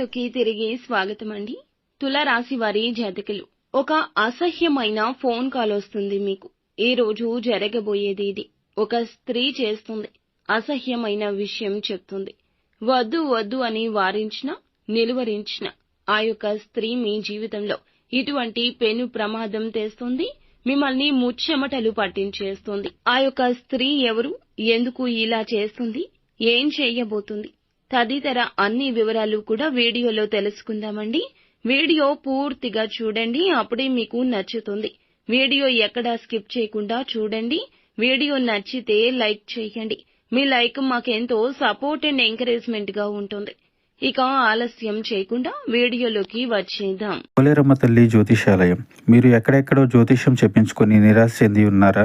వీడియోలోకి తిరిగి స్వాగతం అండి తులరాశి వారి జాతకులు. ఒక అసహ్యమైన ఫోన్ కాల్ వస్తుంది మీకు. ఈ రోజు జరగబోయేది ఇది. ఒక స్త్రీ చేస్తుంది. అసహ్యమైన విషయం చెప్తుంది. వద్దు వద్దు అని వారించిన నిలువరించిన ఆ యొక్క స్త్రీ మీ జీవితంలో ఇటువంటి పెను ప్రమాదం తెస్తుంది. మిమ్మల్ని ముచ్చెమటలు పట్టించేస్తుంది. ఆ యొక్క స్త్రీ ఎవరు? ఎందుకు ఇలా చేస్తుంది? ఏం చేయబోతుంది? తదితర అన్ని వివరాలు కూడా వీడియోలో తెలుసుకుందామండి. వీడియో పూర్తిగా చూడండి అప్పుడే మీకు నచ్చుతుంది. వీడియో ఎక్కడా స్కిప్ చేయకుండా చూడండి. వీడియో నచ్చితే లైక్ చేయండి. మీ లైక్ మాకెంతో సపోర్ట్ అండ్ ఎంకరేజ్మెంట్గా ఉంటుంది. ఇక ఆలస్యం చేయకుండా వీడియోలోకి వచ్చేద్దాం. పోలేరమ్మ తల్లి జ్యోతిషాలయం. మీరు ఎక్కడెక్కడో జ్యోతిషం చెప్పించుకొని నిరాశ చెంది ఉన్నారా?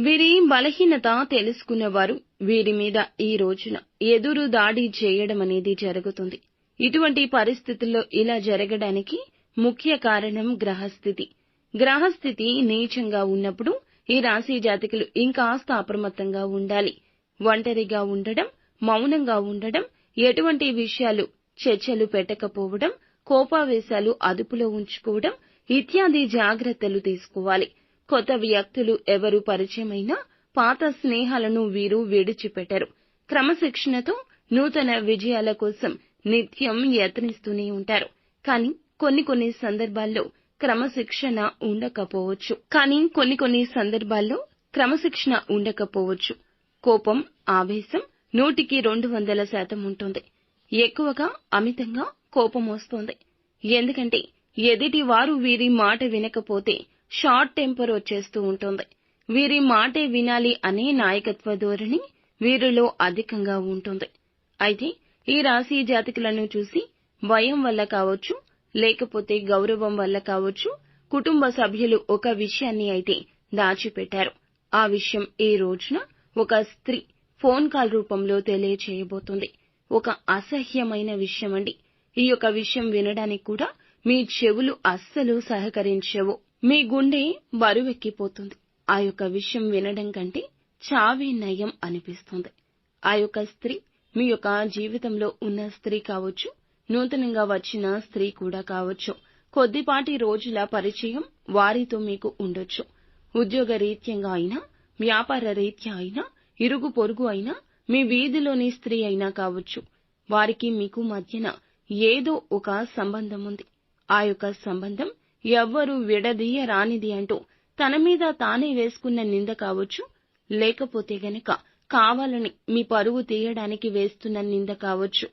వీరి బలహీనత తెలుసుకున్నవారు వీరి మీద ఈ రోజున ఎదురు దాడి చేయడం అనేది జరుగుతుంది. ఇటువంటి పరిస్థితుల్లో ఇలా జరగడానికి ముఖ్య కారణం గ్రహస్థితి. గ్రహస్థితి నీచంగా ఉన్నప్పుడు ఈ రాశి జాతకులు ఇంకాస్త అప్రమత్తంగా ఉండాలి. ఒంటరిగా ఉండడం మౌనంగా ఉండడం ఎటువంటి విషయాలు చర్చలు పెట్టకపోవడం కోపావేశాలు అదుపులో ఉంచుకోవడం ఇత్యాది జాగ్రత్తలు తీసుకోవాలి. కొత్త వ్యక్తులు ఎవరు పరిచయమైనా పాత స్నేహాలను వీరు విడిచిపెట్టరు. క్రమశిక్షణతో నూతన విజయాల కోసం నిత్యం యత్నిస్తూనే ఉంటారు. కానీ కొన్ని కొన్ని సందర్భాల్లో క్రమశిక్షణ ఉండకపోవచ్చు. కానీ కొన్ని కొన్ని సందర్భాల్లో క్రమశిక్షణ ఉండకపోవచ్చు. కోపం ఆవేశం నూటికి రెండు వందల శాతం ఉంటుంది. ఎక్కువగా అమితంగా కోపం వస్తుంది. ఎందుకంటే ఎదుటి వారు వీరి మాట వినకపోతే షార్ట్ టెంపర్ వచ్చేస్తూ ఉంటుంది. వీరి మాటే వినాలి అనే నాయకత్వ ధోరణి వీరిలో అధికంగా ఉంటుంది. అయితే ఈ రాశి జాతకులను చూసి భయం వల్ల కావచ్చు లేకపోతే గౌరవం వల్ల కావచ్చు కుటుంబ సభ్యులు ఒక విషయాన్ని అయితే దాచిపెట్టారు. ఆ విషయం ఈ రోజున ఒక స్త్రీ ఫోన్ కాల్ రూపంలో తెలియచేయబోతుంది. ఒక అసహ్యమైన విషయం అండి ఈ యొక్క విషయం వినడానికి కూడా మీ చెవులు అస్సలు సహకరించవు. మీ గుండె బరువెక్కిపోతుంది. ఆ యొక్క విషయం వినడం కంటే చావే నయం అనిపిస్తుంది. ఆ యొక్క స్త్రీ మీ యొక్క జీవితంలో ఉన్న స్త్రీ కావచ్చు నూతనంగా వచ్చిన స్త్రీ కూడా కావచ్చు కొద్దిపాటి రోజుల పరిచయం వారితో మీకు ఉండొచ్చు. ఉద్యోగ రీత్యంగా అయినా వ్యాపార రీత్యా అయినా ఇరుగు పొరుగు అయినా మీ వీధిలోని స్త్రీ అయినా కావచ్చు వారికి మీకు మధ్యన ఏదో ఒక సంబంధం ఉంది. ఆ యొక్క సంబంధం ఎవ్వరూ విడదీయరానిది అంటూ తన మీద తానే వేసుకున్న నింద కావచ్చు లేకపోతే గనక కావాలని మీ పరువు తీయడానికి వేస్తున్న నింద కావచ్చు.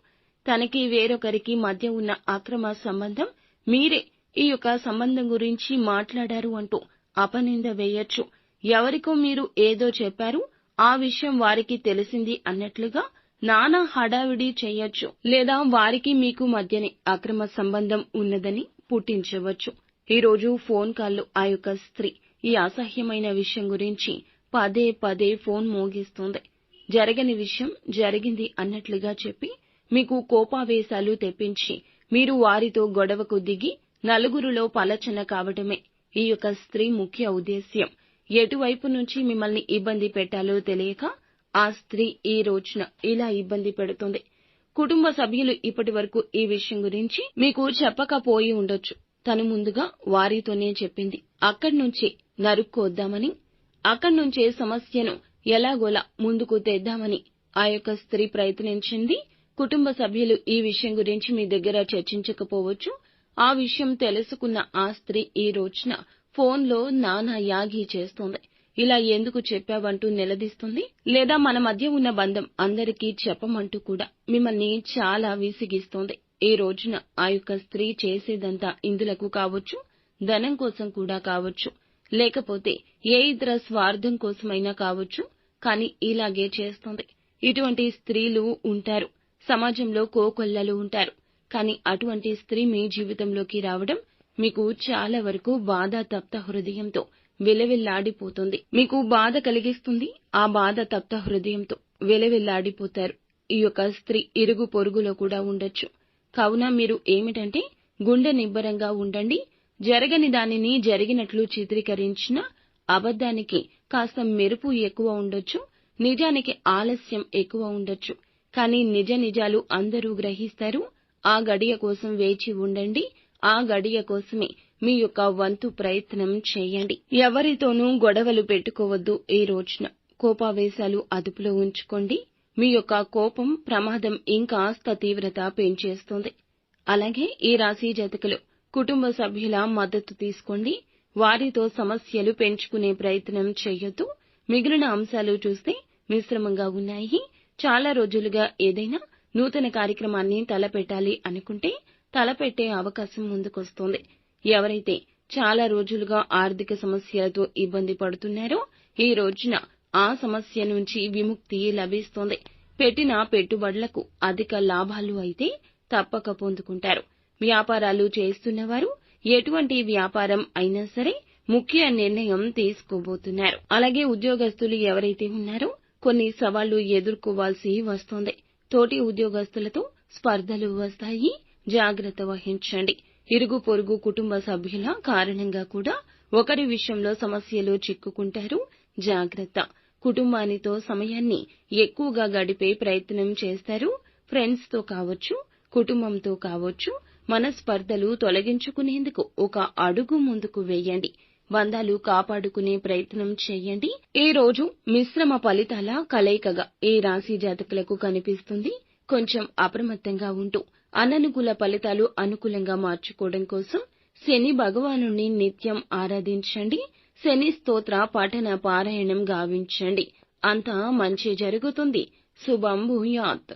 తనకి వేరొకరికి మధ్య ఉన్న అక్రమ సంబంధం మీరే ఈ యొక్క సంబంధం గురించి మాట్లాడారు అంటూ అపనింద వేయొచ్చు. ఎవరికో మీరు ఏదో చెప్పారు ఆ విషయం వారికి తెలిసింది అన్నట్లుగా నానా హడావిడి చేయొచ్చు. లేదా వారికి మీకు మధ్యనే అక్రమ సంబంధం ఉన్నదని పుట్టించవచ్చు. ఈరోజు ఫోన్ కాల్లో ఆ యొక్క స్త్రీ ఈ అసహ్యమైన విషయం గురించి పదే పదే ఫోన్ మోగిస్తుంది. జరగని విషయం జరిగింది అన్నట్లుగా చెప్పి మీకు కోపావేశాలు తెప్పించి మీరు వారితో గొడవకు దిగి నలుగురిలో పలచన కావటమే ఈ యొక్క స్త్రీ ముఖ్య ఉద్దేశ్యం. ఎటువైపు నుంచి మిమ్మల్ని ఇబ్బంది పెట్టాలో తెలియక ఆ స్త్రీ ఈ రోజున ఇలా ఇబ్బంది పెడుతుంది. కుటుంబ సభ్యులు ఇప్పటి వరకు ఈ విషయం గురించి మీకు చెప్పకపోయి ఉండొచ్చు. తను ముందుగా వారితోనే చెప్పింది. అక్కడి నుంచి నరుక్కోద్దామని అక్కడి నుంచే సమస్యను ఎలాగోలా ముందుకు తెద్దామని ఆ యొక్క స్త్రీ ప్రయత్నించింది. కుటుంబ సభ్యులు ఈ విషయం గురించి మీ దగ్గర చర్చించకపోవచ్చు. ఆ విషయం తెలుసుకున్న ఆ స్త్రీ ఈ రోజున ఫోన్లో నానా యాగి చేస్తోంది. ఇలా ఎందుకు చెప్పావంటూ నిలదీస్తుంది. లేదా మన మధ్య ఉన్న బంధం అందరికీ చెప్పమంటూ కూడా మిమ్మల్ని చాలా విసిగిస్తోంది. ఈ రోజున ఆ యొక్క స్త్రీ చేసేదంతా ఇందులకు కావచ్చు ధనం కోసం కూడా కావచ్చు. లేకపోతే ఏ ఇతర స్వార్థం కోసమైనా కావచ్చు కానీ ఇలాగే చేస్తుంది. ఇటువంటి స్త్రీలు ఉంటారు. సమాజంలో కోకొల్లలు ఉంటారు. కానీ అటువంటి స్త్రీ మీ జీవితంలోకి రావడం మీకు చాలా వరకు బాధ తప్త హృదయంతో వెలవెల్లాడిపోతుంది. మీకు బాధ కలిగిస్తుంది ఆ బాధ తప్త హృదయంతో వెలవెల్లాడిపోతారు. ఈ యొక్క స్త్రీ ఇరుగు పొరుగులో కూడా ఉండొచ్చు. కావున మీరు ఏమిటంటే గుండె నిబ్బరంగా ఉండండి. జరగని దానిని జరిగినట్లు చిత్రీకరించిన అబద్ధానికి కాస్త మెరుపు ఎక్కువ ఉండొచ్చు. నిజానికి ఆలస్యం ఎక్కువ ఉండొచ్చు. కానీ నిజ నిజాలు అందరూ గ్రహిస్తారు. ఆ గడియ కోసం వేచి ఉండండి. ఆ గడియ కోసమే మీ యొక్క వంతు ప్రయత్నం చేయండి. ఎవరితోనూ గొడవలు పెట్టుకోవద్దు ఈ రోజున. కోపావేశాలు అదుపులో ఉంచుకోండి. మీ యొక్క కోపం ప్రమాదం ఇంకాస్త తీవ్రత పెంచేస్తుంది. అలాగే ఈ రాశి జాతకులు కుటుంబ సభ్యుల మద్దతు తీసుకోండి. వారితో సమస్యలు పెంచుకునే ప్రయత్నం చేయొద్దు. మిగిలిన అంశాలు చూస్తే మిశ్రమంగా ఉన్నాయి. చాలా రోజులుగా ఏదైనా నూతన కార్యక్రమాన్ని తలపెట్టాలి అనుకుంటే తలపెట్టే అవకాశం ముందుకొస్తుంది. ఎవరైతే చాలా రోజులుగా ఆర్థిక సమస్యలతో ఇబ్బంది పడుతున్నారో ఈ రోజున ఆ సమస్య నుంచి విముక్తి లభిస్తోంది. పెట్టిన పెట్టుబడులకు అధిక లాభాలు అయితే తప్పక పొందుకుంటారు. వ్యాపారాలు చేస్తున్నవారు ఎటువంటి వ్యాపారం అయినా సరే ముఖ్య నిర్ణయం తీసుకోబోతున్నారు. అలాగే ఉద్యోగస్తులు ఎవరైతే ఉన్నారో కొన్ని సవాళ్ళు ఎదుర్కోవాల్సి వస్తోంది. తోటి ఉద్యోగస్తులతో స్పర్ధలు వస్తాయి. జాగ్రత్త వహించండి. ఇరుగు పొరుగు కుటుంబ సభ్యుల కారణంగా కూడా ఒకరి విషయంలో సమస్యలు చిక్కుకుంటారు. జాగ్రత్త. కుటుంబానితో సమయాన్ని ఎక్కువగా గడిపే ప్రయత్నం చేస్తారు. ఫ్రెండ్స్తో కావచ్చు కుటుంబంతో కావచ్చు మనస్పర్ధలు తొలగించుకునేందుకు ఒక అడుగు ముందుకు వేయండి. బంధాలు కాపాడుకునే ప్రయత్నం చేయండి. ఈ రోజు మిశ్రమ ఫలితాల కలయికగా ఈ రాశి జాతకులకు కనిపిస్తుంది? కొంచెం అప్రమత్తంగా ఉంటూ అననుకూల ఫలితాలు అనుకూలంగా మార్చుకోవడం కోసం శని భగవాను నిత్యం ఆరాధించండి. శని స్తోత్ర పఠన పారాయణం గావించండి. అంతా మంచి జరుగుతుంది. శుభం భూయాత్.